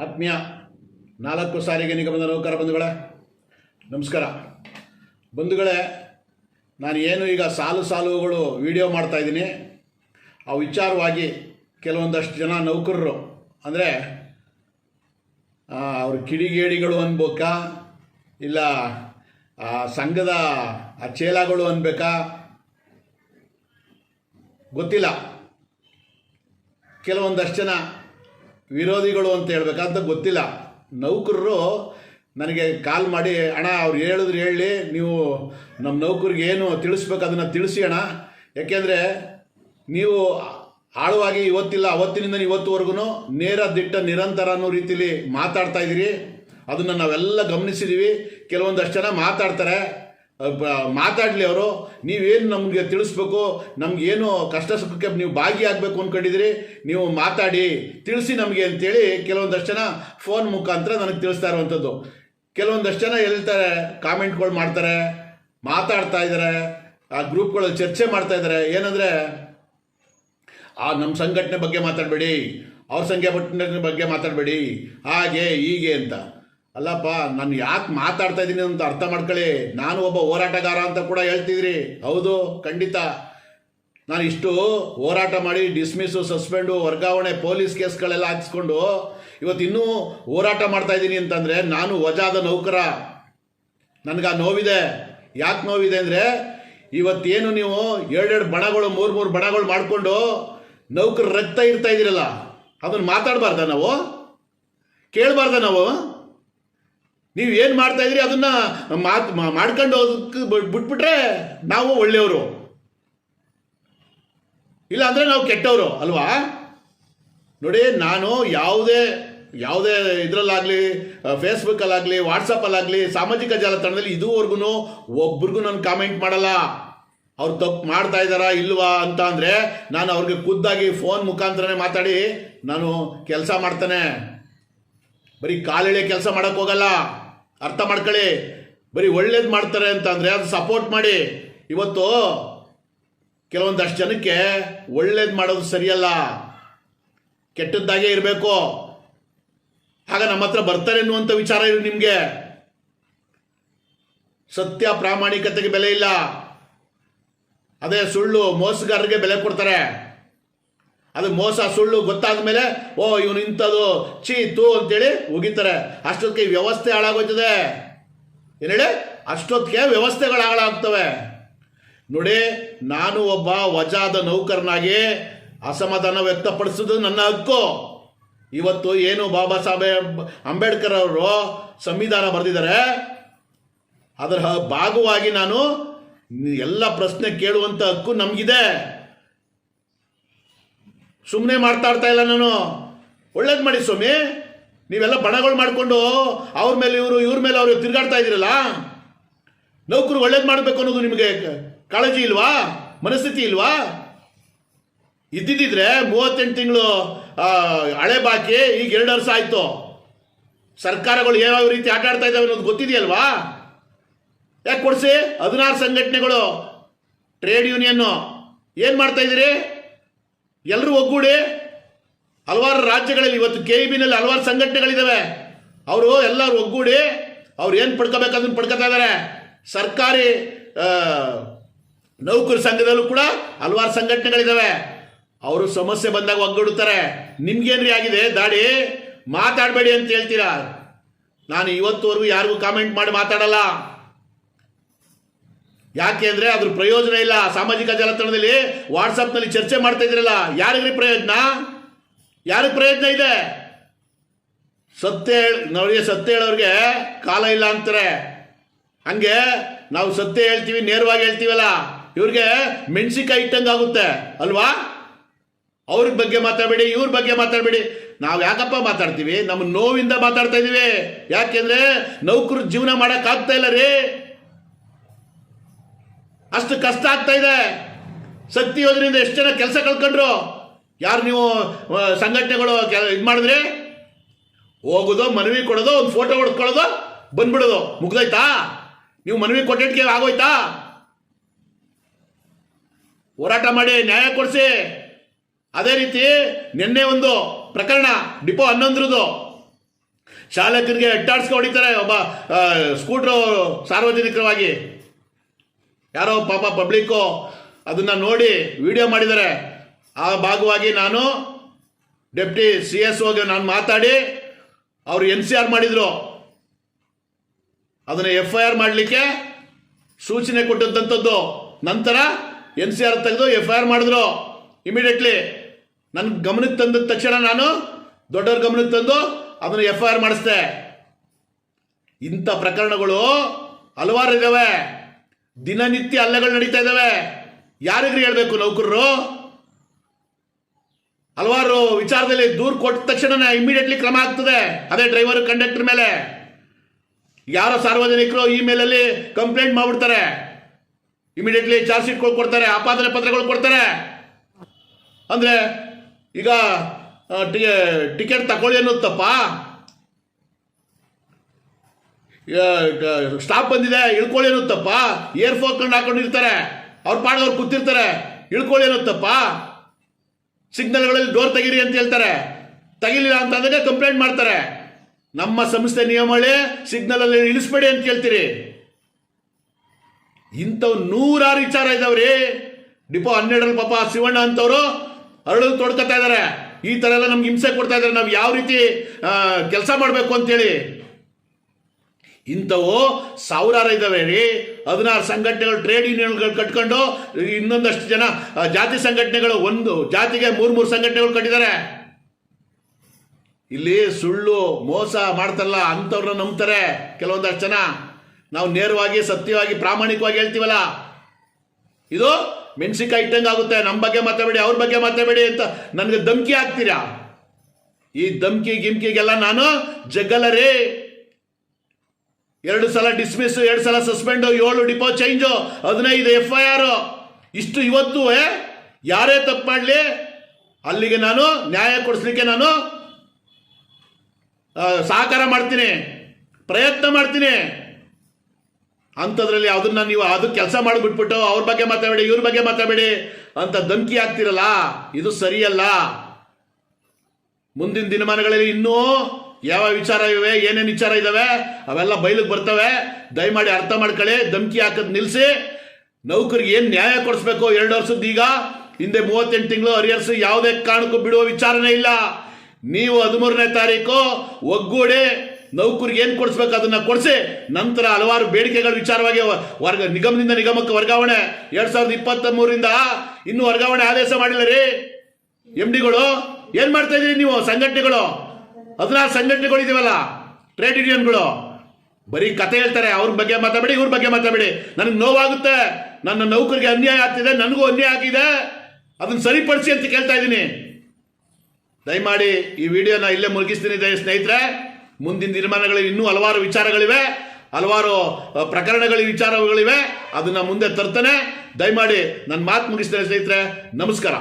ಆತ್ಮೀಯ ನಾಲ್ಕು ಸಾರಿಗೆ ನಿಗಮದ ನೌಕರ ಬಂಧುಗಳೇ, ನಮಸ್ಕಾರ. ಬಂಧುಗಳೇ, ನಾನು ಏನು ಈಗ ಸಾಲು ಸಾಲುಗಳು ವಿಡಿಯೋ ಮಾಡ್ತಾಯಿದ್ದೀನಿ ಆ ವಿಚಾರವಾಗಿ ಕೆಲವೊಂದಷ್ಟು ಜನ ನೌಕರರು, ಅಂದರೆ ಅವರು ಕಿಡಿಗೇಡಿಗಳು ಅನ್ಬೇಕಾ, ಇಲ್ಲ, ಆ, ಸಂಘದ ಆ ಚೇಲಾಗಳು ಅನ್ಬೇಕಾ? ಗೊತ್ತಿಲ್ಲ. ಕೆಲವೊಂದಷ್ಟು ಜನ ವಿರೋಧಿಗಳು ಅಂತ ಹೇಳ್ಬೇಕಂತ ಗೊತ್ತಿಲ್ಲ. ನೌಕರರು ನನಗೆ ಕಾಲ್ ಮಾಡಿ, ಅಣ್ಣ, ಅವ್ರು ಹೇಳಿದ್ರು ಹೇಳಿ, ನೀವು ನಮ್ಮ ನೌಕರಿಗೆ ಏನು ತಿಳಿಸ್ಬೇಕು ಅದನ್ನು ತಿಳಿಸಿ ಅಣ್ಣ. ಯಾಕೆಂದರೆ ನೀವು ಆಳವಾಗಿ ಇವತ್ತಿಲ್ಲ, ಅವತ್ತಿನಿಂದ ಇವತ್ತುವರೆಗೂ ನೇರ ದಿಟ್ಟ ನಿರಂತರ ಅನ್ನೋ ರೀತಿಲಿ ಮಾತಾಡ್ತಾ ಇದ್ದೀರಿ. ಅದನ್ನು ನಾವೆಲ್ಲ ಗಮನಿಸಿದ್ದೀವಿ ಕೆಲವೊಂದಷ್ಟು ಜನ ಮಾತಾಡ್ತಾರೆ. ಮಾತಾಡಲಿ ಅವರು. ನೀವೇನು ನಮಗೆ ತಿಳಿಸ್ಬೇಕು? ನಮಗೇನು ಕಷ್ಟ ಸುಖಕ್ಕೆ ನೀವು ಭಾಗಿಯಾಗಬೇಕು ಅಂದ್ಕೊಂಡಿದ್ರಿ ನೀವು ಮಾತಾಡಿ, ತಿಳಿಸಿ ನಮಗೆ ಅಂತೇಳಿ ಕೆಲವೊಂದಷ್ಟು ಜನ ಫೋನ್ ಮುಖಾಂತರ ನನಗೆ ತಿಳಿಸ್ತಾ ಇರುವಂಥದ್ದು. ಕೆಲವೊಂದಷ್ಟು ಜನ ಹೇಳ್ತಾರೆ ಕಾಮೆಂಟ್ಗಳು ಮಾಡ್ತಾರೆ, ಮಾತಾಡ್ತಾ ಇದ್ದಾರೆ, ಆ ಗ್ರೂಪ್ಗಳಲ್ಲಿ ಚರ್ಚೆ ಮಾಡ್ತಾ ಇದ್ದಾರೆ. ಏನಂದರೆ, ಆ ನಮ್ಮ ಸಂಘಟನೆ ಬಗ್ಗೆ ಮಾತಾಡಬೇಡಿ. ಅವ್ರ ಸಂಘಟನೆ ಬಗ್ಗೆ ಮಾತಾಡಬೇಡಿ. ಹಾಗೆ, ಹೀಗೆ ಅಂತ. ಅಲ್ಲಪ್ಪ, ನಾನು ಯಾಕೆ ಮಾತಾಡ್ತಾ ಇದ್ದೀನಿ ಅಂತ ಅರ್ಥ ಮಾಡ್ಕೊಳ್ಳಿ. ನಾನು ಒಬ್ಬ ಹೋರಾಟಗಾರ ಅಂತ ಕೂಡ ಹೇಳ್ತಿದ್ರಿ. ಹೌದು, ಖಂಡಿತ. ನಾನು ಇಷ್ಟು ಹೋರಾಟ ಮಾಡಿ ಡಿಸ್ಮಿಸ್ಸು ಸಸ್ಪೆಂಡು ವರ್ಗಾವಣೆ ಪೊಲೀಸ್ ಕೇಸ್ಗಳೆಲ್ಲ ಹಾಕಿಸ್ಕೊಂಡು ಇವತ್ತು ಇನ್ನೂ ಹೋರಾಟ ಮಾಡ್ತಾ ಇದ್ದೀನಿ ಅಂತಂದರೆ ನಾನು ವಜಾದ ನೌಕರ. ನನಗೆ ಆ ನೋವಿದೆ. ಯಾಕೆ ನೋವಿದೆ ಅಂದರೆ ಇವತ್ತೇನು ನೀವು ಎರಡೆರಡು ಬಣಗಳು, ಮೂರು ಮೂರು ಬಣಗಳು ಮಾಡಿಕೊಂಡು ನೌಕರ ರಕ್ತ ಇರ್ತಾ ಇದ್ದೀರಲ್ಲ, ಅದನ್ನು ಮಾತಾಡಬಾರ್ದ ನಾವು? ಕೇಳಬಾರ್ದ ನಾವು? ನೀವು ಏನು ಮಾಡ್ತಾ ಇದ್ರಿ ಅದನ್ನ ಮಾತು ಮಾಡ್ಕೊಂಡು ಹೋದಕ್ಕೆ ಬಿಟ್ಬಿಟ್ರೆ ನಾವು ಒಳ್ಳೆಯವರು. ಇಲ್ಲ ಅಂದರೆ ನಾವು ಕೆಟ್ಟವರು, ಅಲ್ವಾ? ನೋಡಿ, ನಾನು ಯಾವುದೇ ಯಾವುದೇ ಇದರಲ್ಲಾಗಲಿ ಫೇಸ್ಬುಕ್ಕಲ್ಲಾಗಲಿ ವಾಟ್ಸಪ್ಪಲ್ಲಾಗಲಿ ಸಾಮಾಜಿಕ ಜಾಲತಾಣದಲ್ಲಿ ಇದುವರೆಗೂ ಒಬ್ರಿಗೂ ನಾನು ಕಾಮೆಂಟ್ ಮಾಡಲ್ಲ. ಅವ್ರು ತಪ್ಪು ಮಾಡ್ತಾ ಇದ್ದಾರಾ ಇಲ್ವಾ ಅಂತ ಅಂದರೆ ನಾನು ಅವ್ರಿಗೆ ಖುದ್ದಾಗಿ ಫೋನ್ ಮುಖಾಂತರನೇ ಮಾತಾಡಿ ನಾನು ಕೆಲಸ ಮಾಡ್ತಾನೆ. ಬರೀ ಕಾಲೆಳೆ ಕೆಲಸ ಮಾಡೋಕ್ಕೆ ಹೋಗಲ್ಲ. ಅರ್ಥ ಮಾಡ್ಕೊಳ್ಳಿ. ಬರೀ ಒಳ್ಳೇದು ಮಾಡ್ತಾರೆ ಅಂತ ಅಂದರೆ ಅದು ಸಪೋರ್ಟ್ ಮಾಡಿ. ಇವತ್ತು ಕೆಲವೊಂದಷ್ಟು ಜನಕ್ಕೆ ಒಳ್ಳೇದು ಮಾಡೋದು ಸರಿಯಲ್ಲ. ಕೆಟ್ಟದ್ದಾಗೇ ಇರಬೇಕು. ಆಗ ನಮ್ಮ ಹತ್ರ ಬರ್ತಾರೆ ಎನ್ನುವಂಥ ವಿಚಾರ ಇರು ನಿಮಗೆ. ಸತ್ಯ ಪ್ರಾಮಾಣಿಕತೆಗೆ ಬೆಲೆ ಇಲ್ಲ. ಅದೇ ಸುಳ್ಳು ಮೋಸಗಾರರಿಗೆ ಬೆಲೆ ಕೊಡ್ತಾರೆ. ಅದು ಮೋಸ, ಸುಳ್ಳು ಗೊತ್ತಾದ ಮೇಲೆ ಓ, ಇವನು ಇಂಥದ್ದು ಚೀ ತೂ ಅಂತೇಳಿ ಉಗಿತಾರೆ. ಅಷ್ಟೊತ್ತಿಗೆ ವ್ಯವಸ್ಥೆ ಹಾಳಾಗೋಯ್ತದೆ. ಏನು ಹೇಳಿ ಅಷ್ಟೊತ್ತಿಗೆ ವ್ಯವಸ್ಥೆಗಳು ಹಾಳಾಗ್ತವೆ. ನೋಡಿ, ನಾನು ಒಬ್ಬ ವಜಾದ ನೌಕರನಾಗಿ ಅಸಮಾಧಾನ ವ್ಯಕ್ತಪಡಿಸೋದು ನನ್ನ ಹಕ್ಕು. ಇವತ್ತು ಏನು ಬಾಬಾ ಸಾಹೇಬ್ ಅಂಬೇಡ್ಕರ್ ಅವರು ಸಂವಿಧಾನ ಬರೆದಿದ್ದಾರೆ. ಅದರ ಭಾಗವಾಗಿ ನಾನು ಎಲ್ಲ ಪ್ರಶ್ನೆ ಕೇಳುವಂಥ ಹಕ್ಕು ನಮಗಿದೆ. ಸುಮ್ಮನೆ ಮಾಡ್ತಾ ಇಲ್ಲ ನಾನು. ಒಳ್ಳೇದು ಮಾಡಿ ಸ್ವಾಮಿ. ನೀವೆಲ್ಲ ಬಣಗಳು ಮಾಡಿಕೊಂಡು ಅವ್ರ ಮೇಲೆ ಇವರು, ಇವ್ರ ಮೇಲೆ ಅವರು ತಿರುಗಾಡ್ತಾ ಇದ್ದೀರಲ್ಲ? ನೌಕರು ಒಳ್ಳೇದು ಮಾಡಬೇಕು ಅನ್ನೋದು ನಿಮಗೆ ಕಾಳಜಿ ಇಲ್ವಾ? ಮನಸ್ಥಿತಿ ಇಲ್ವಾ? ಇದ್ದಿದ್ದಿದ್ರೆ ಮೂವತ್ತೆಂಟು ತಿಂಗಳು ಹಳೆ ಬಾಕಿ, ಈಗ ಎರಡು ವರ್ಷ ಆಯಿತು. ಸರ್ಕಾರಗಳು ಯಾವ ರೀತಿ ಆಟ ಆಡ್ತಾ ಇದ್ದಾವೆ ಅನ್ನೋದು ಗೊತ್ತಿದೆಯಲ್ವಾ? ಯಾಕೆ ಕೊಡಿಸಿ? ಹದಿನಾರು ಸಂಘಟನೆಗಳು, ಟ್ರೇಡ್ ಯೂನಿಯನ್ನು. ಏನು ಮಾಡ್ತಾ ಇದ್ದೀರಿ? ಎಲ್ಲರೂ ಒಗ್ಗೂಡಿ. ಹಲವಾರು ರಾಜ್ಯಗಳಲ್ಲಿ ಇವತ್ತು ಕೆ ಇ ಬಿನಲ್ಲಿ ಹಲವಾರು ಸಂಘಟನೆಗಳಿದ್ದಾವೆ ಅವರು ಎಲ್ಲರೂ ಒಗ್ಗೂಡಿ ಅವ್ರು ಏನು ಪಡ್ಕೋಬೇಕು ಅದನ್ನು ಪಡ್ಕೋತಾ ಇದ್ದಾರೆ ಸರ್ಕಾರಿ ನೌಕರ ಸಂಘದಲ್ಲೂ ಕೂಡ ಹಲವಾರು ಸಂಘಟನೆಗಳಿದ್ದಾವೆ ಅವರು ಸಮಸ್ಯೆ ಬಂದಾಗ ಒಗ್ಗೂಡುತ್ತಾರೆ. ನಿಮ್ಗೇನ್ರಿ ಆಗಿದೆ? ದಾಡಿ, ಮಾತಾಡಬೇಡಿ ಅಂತ ಹೇಳ್ತೀರಾ? ನಾನು ಇವತ್ತುವರೆಗೂ ಯಾರಿಗೂ ಕಾಮೆಂಟ್ ಮಾಡಿ ಮಾತಾಡಲ್ಲ. ಯಾಕೆ ಅಂದರೆ ಅದ್ರ ಪ್ರಯೋಜನ ಇಲ್ಲ. ಸಾಮಾಜಿಕ ಜಾಲತಾಣದಲ್ಲಿ ವಾಟ್ಸಪ್ನಲ್ಲಿ ಚರ್ಚೆ ಮಾಡ್ತಾ ಇದ್ರಲ್ಲ ಯಾರಿಗ್ರಿ ಪ್ರಯೋಜನ? ಯಾರಿಗೆ ಪ್ರಯೋಜನ ಇದೆ? ಸತ್ಯ ನೋಡಿ ಸತ್ಯ ಹೇಳೋರಿಗೆ ಕಾಲ ಇಲ್ಲ ಅಂತಾರೆ. ಹಂಗೆ ನಾವು ಸತ್ಯ ಹೇಳ್ತೀವಿ, ನೇರವಾಗಿ ಹೇಳ್ತೀವಲ್ಲ, ಇವ್ರಿಗೆ ಮೆಣಸಿಕಾಯಿ ಇಟ್ಟಂಗೆ ಆಗುತ್ತೆ, ಅಲ್ವಾ? ಅವ್ರ ಬಗ್ಗೆ ಮಾತಾಡಬೇಡಿ, ಇವ್ರ ಬಗ್ಗೆ ಮಾತಾಡಬೇಡಿ. ನಾವು ಯಾಕಪ್ಪ ಮಾತಾಡ್ತೀವಿ? ನಮ್ಮ ನೋವಿಂದ ಮಾತಾಡ್ತಾ ಇದೀವಿ. ಯಾಕೆಂದ್ರೆ ನೌಕರು ಜೀವನ ಮಾಡೋಕ್ಕಾಗ್ತಾ ಇಲ್ಲ ರೀ. ಅಷ್ಟು ಕಷ್ಟ ಆಗ್ತಾ ಇದೆ. ಶಕ್ತಿ ಯೋಜನೆಯಿಂದ ಎಷ್ಟು ಜನ ಕೆಲಸ ಕಳ್ಕೊಂಡ್ರು? ಯಾರು ನೀವು ಸಂಘಟನೆಗಳು ಇದು ಮಾಡಿದ್ರಿ? ಹೋಗೋದು, ಮನವಿ ಕೊಡೋದು, ಒಂದು ಫೋಟೋ ಹೊಡ್ಕೊಳ್ಳೋದು, ಬಂದ್ಬಿಡೋದು. ಮುಗ್ದೋಯ್ತಾ? ನೀವು ಮನವಿ ಕೊಟ್ಟಿದ್ದಕ್ಕೆ ಆಗೋಯ್ತಾ? ಹೋರಾಟ ಮಾಡಿ ನ್ಯಾಯ ಕೊಡಿಸಿ. ಅದೇ ರೀತಿ ನಿನ್ನೆ ಒಂದು ಪ್ರಕರಣ, ಡಿಪೋ ಹನ್ನೊಂದರದು ಶಾಲಕರಿಗೆ ಅಟ್ಟಾಡ್ಸ್ಕೊ ಒಬ್ಬ ಸ್ಕೂಟ್ರು ಸಾರ್ವಜನಿಕರವಾಗಿ ಯಾರೋ ಪಾಪ ಪಬ್ಲಿಕ್ಕು ಅದನ್ನು ನೋಡಿ ವಿಡಿಯೋ ಮಾಡಿದ್ದಾರೆ. ಆ ಭಾಗವಾಗಿ ನಾನು ಡೆಪ್ಟಿ ಸಿ ಎಸ್ ಓಗೆ ನಾನು ಮಾತಾಡಿ, ಅವರು ಎನ್ ಸಿ ಆರ್ ಮಾಡಿದರು. ಅದನ್ನು ಎಫ್ ಐ ಆರ್ ಮಾಡಲಿಕ್ಕೆ ಸೂಚನೆ ಕೊಟ್ಟದ್ದಂಥದ್ದು. ನಂತರ ಎನ್ ಸಿ ಆರ್ ತೆಗೆದು ಎಫ್ ಐ ಆರ್ ಮಾಡಿದ್ರು. ಇಮಿಡಿಯೇಟ್ಲಿ ನನ್ನ ಗಮನಕ್ಕೆ ತಂದ ತಕ್ಷಣ ನಾನು ದೊಡ್ಡವ್ರ ಗಮನಕ್ಕೆ ತಂದು ಅದನ್ನು ಎಫ್ ಐ ಆರ್ ಮಾಡಿಸ್ದೆ. ಇಂಥ ಪ್ರಕರಣಗಳು ಹಲವಾರು ಇದ್ದಾವೆ ದಿನನಿತ್ಯ ಹಲ್ಲೆಗಳು ನಡೀತಾ ಇದ್ದಾವೆ. ಯಾರಿಗ್ರಿ ಹೇಳಬೇಕು ನೌಕರರು? ಹಲವಾರು ವಿಚಾರದಲ್ಲಿ ದೂರು ಕೊಟ್ಟ ತಕ್ಷಣ ಇಮಿಡಿಯೇಟ್ಲಿ ಕ್ರಮ ಆಗ್ತದೆ. ಅದೇ ಡ್ರೈವರ್ ಕಂಡಕ್ಟರ್ ಮೇಲೆ. ಯಾರೋ ಸಾರ್ವಜನಿಕರು ಇಮೇಲಲ್ಲಿ ಕಂಪ್ಲೇಂಟ್ ಮಾಡ್ಬಿಡ್ತಾರೆ. ಇಮಿಡಿಯೇಟ್ಲಿ ಚಾರ್ಜ್ ಶೀಟ್ಗಳು ಕೊಡ್ತಾರೆ, ಆಪಾದನೆ ಪತ್ರಗಳು ಕೊಡ್ತಾರೆ. ಅಂದರೆ ಈಗ ಟಿಕೆಟ್ ತಗೊಳ್ಳಿ ಅನ್ನೋದು ತಪ್ಪ ಸ್ಟಾಪ್ ಬಂದಿದೆ, ಇಳ್ಕೊಳ್ಳಿ ಅನ್ನುತ್ತಪ್ಪ. Air phone ಹಾಕೊಂಡಿರ್ತಾರೆ. ಅವ್ರ ಪಾಡೋರು ಕೂತಿರ್ತಾರೆ. ಇಳ್ಕೊಳ್ಳಿ ಅನ್ನುತ್ತಪ್ಪ. ತಪ್ಪ ಸಿಗ್ನಲ್ಗಳಲ್ಲಿ ಡೋರ್ ತೆಗೀರಿ ಅಂತ ಹೇಳ್ತಾರೆ. ತೆಗಿಲಿಲ್ಲ ಅಂತ ಅಂದಾಗ ಕಂಪ್ಲೇಂಟ್ ಮಾಡ್ತಾರೆ. ನಮ್ಮ ಸಂಸ್ಥೆ ನಿಯಮಗಳೇ ಸಿಗ್ನಲ್ ಅಲ್ಲಿ ಇಳಿಸ್ಬೇಡಿ ಅಂತ ಕೇಳ್ತೀರಿ ಇಂಥವು ನೂರಾರು ವಿಚಾರ ಇದಾವ್ರಿ. ಡಿಪೋ ಹನ್ನೆರಡರಲ್ಲಿ ಪಾಪ ಶಿವಣ್ಣ ಅಂತವರು ಅರಳು ತೊಡ್ಕೊತಾ ಇದ್ದಾರೆ ಈ ಥರ ಎಲ್ಲ ನಮ್ಗೆ ಹಿಂಸೆ ಕೊಡ್ತಾ ಇದ್ದಾರೆ ನಾವು ಯಾವ ರೀತಿ ಕೆಲಸ ಮಾಡಬೇಕು ಅಂತೇಳಿ ಇಂಥವು ಸಾವಿರಾರು ಇದ್ದಾವೆ ರೀ ಹದಿನಾರು ಸಂಘಟನೆಗಳು ಟ್ರೇಡ್ ಯೂನಿಯನ್ಗಳು ಕಟ್ಕೊಂಡು ಇನ್ನೊಂದಷ್ಟು ಜನ ಜಾತಿ ಸಂಘಟನೆಗಳು, ಒಂದು ಜಾತಿಗೆ ಮೂರು ಮೂರು ಸಂಘಟನೆಗಳು ಕಟ್ಟಿದ್ದಾರೆ. ಇಲ್ಲಿ ಸುಳ್ಳು, ಮೋಸ ಮಾಡ್ತಾರಲ್ಲ ಅಂಥವ್ರನ್ನ ನಂಬ್ತಾರೆ ಕೆಲವೊಂದಷ್ಟು ಜನ. ನಾವು ನೇರವಾಗಿ, ಸತ್ಯವಾಗಿ, ಪ್ರಾಮಾಣಿಕವಾಗಿ ಹೇಳ್ತೀವಲ್ಲ. ಇದು ಮೆಣಸಿಕಾಯಿ ಇಟ್ಟಂಗೆ ಆಗುತ್ತೆ. ನಮ್ಮ ಬಗ್ಗೆ ಮಾತಾಡಬೇಡಿ, ಅವ್ರ ಬಗ್ಗೆ ಮಾತಾಡಬೇಡಿ ಅಂತ ನನಗೆ ಧಮ್ಕಿ ಹಾಕ್ತೀರಾ? ಈ ಧಮ್ಕಿ, ಗಿಮ್ಕಿಗೆಲ್ಲ ನಾನು ಜಗ್ಗಲ್ಲ ರೀ ಎರಡು ಸಲ ಡಿಸ್ಮಿಸ್ ಎರಡು ಸಲ ಸಸ್ಪೆಂಡು ಏಳು ಡಿಪೋ ಚೇಂಜು ಹದಿನೈದು ಎಫ್ ಐ ಆರು ಇಷ್ಟು ಇವತ್ತು ಯಾರೇ ತಪ್ಪು ಮಾಡಲಿ, ಅಲ್ಲಿಗೆ ನಾನು ನ್ಯಾಯ ಕೊಡಿಸ್ಲಿಕ್ಕೆ ನಾನು ಸಹಕಾರ ಮಾಡ್ತೀನಿ, ಪ್ರಯತ್ನ ಮಾಡ್ತೀನಿ. ಅಂಥದ್ರಲ್ಲಿ ಅದನ್ನ ನೀವು ಅದು ಕೆಲಸ ಮಾಡಿಬಿಟ್ಬಿಟ್ಟು ಅವ್ರ ಬಗ್ಗೆ ಮಾತಾಡಬೇಡಿ, ಇವ್ರ ಬಗ್ಗೆ ಮಾತಾಡಬೇಡಿ ಅಂತ ಧಮ್ಕಿ ಆಗ್ತಿರಲ್ಲ ಇದು ಸರಿಯಲ್ಲ. ಮುಂದಿನ ದಿನಮಾನಗಳಲ್ಲಿ ಇನ್ನೂ ಯಾವ ವಿಚಾರ ಇವೆ, ಏನೇನು ವಿಚಾರ ಇದಾವೆ, ಅವೆಲ್ಲ ಬಯಲಿಗೆ ಬರ್ತವೆ. ದಯಮಾಡಿ ಅರ್ಥ ಮಾಡ್ಕೊಳ್ಳಿ, ಧಮಕಿ ಹಾಕೋದು ನಿಲ್ಲಿಸಿ ನೌಕರಿಗೆ ಏನು ನ್ಯಾಯ ಕೊಡಿಸ್ಬೇಕು ಎರಡು ವರ್ಷದ ಈಗ. ಹಿಂದೆ ಮೂವತ್ತೆಂಟು ತಿಂಗಳು ಅರಿಯರ್ಸ್ ಯಾವುದೇ ಕಾರಣಕ್ಕೂ ಬಿಡುವ ವಿಚಾರನೇ ಇಲ್ಲ. ನೀವು ಹದಿಮೂರನೇ ತಾರೀಕು ಒಗ್ಗೂಡಿ ನೌಕರಿಗೆ ಏನು ಕೊಡಿಸ್ಬೇಕು ಅದನ್ನ ಕೊಡಿಸಿ, ನಂತರ ಹಲವಾರು ಬೇಡಿಕೆಗಳ ವಿಚಾರವಾಗಿ ವರ್ಗ, ನಿಗಮದಿಂದ ನಿಗಮಕ್ಕೆ ವರ್ಗಾವಣೆ. ಎರಡು ಸಾವಿರದ ಇಪ್ಪತ್ತ ಮೂರಿಂದ ಇನ್ನೂ ವರ್ಗಾವಣೆ ಆದೇಶ ಮಾಡಿಲ್ಲ ರೀ. ಎಂ ಡಿಗಳು, ಏನು ಮಾಡ್ತಾ ಇದ್ದೀರಿ ನೀವು, ಸಂಘಟನೆಗಳು? ಹದಿನಾರು ಸಂಘಟನೆಗಳು ಇದೀವಲ್ಲ ಟ್ರೇಡ್ ಯೂನಿಯನ್ಗಳು ಬರೀ ಕತೆ ಹೇಳ್ತಾರೆ, ಅವ್ರ ಬಗ್ಗೆ ಮಾತಾಡಬೇಡಿ, ಇವ್ರ ಬಗ್ಗೆ ಮಾತಾಡಬೇಡಿ. ನನಗೆ ನೋವಾಗುತ್ತೆ, ನನ್ನ ನೌಕರಿಗೆ ಅನ್ಯಾಯ ಆಗ್ತಿದೆ, ನನಗೂ ಅನ್ಯಾಯ ಆಗಿದೆ. ಅದನ್ನ ಸರಿಪಡಿಸಿ ಅಂತ ಕೇಳ್ತಾ ಇದ್ದೀನಿ ದಯಮಾಡಿ ಈ ವಿಡಿಯೋನ ಇಲ್ಲೇ ಮುಳುಗಿಸ್ತೀನಿ, ದಯ ಸ್ನೇಹಿತರೆ. ಮುಂದಿನ ನಿರ್ಮಾಣಗಳಲ್ಲಿ ಇನ್ನೂ ಹಲವಾರು ವಿಚಾರಗಳಿವೆ, ಹಲವಾರು ಪ್ರಕರಣಗಳ ವಿಚಾರಗಳಿವೆ. ಅದನ್ನ ಮುಂದೆ ತರ್ತಾನೆ. ದಯಮಾಡಿ ನನ್ನ ಮಾತು ಮುಗಿಸ್ತೇನೆ, ಸ್ನೇಹಿತರೆ. ನಮಸ್ಕಾರ.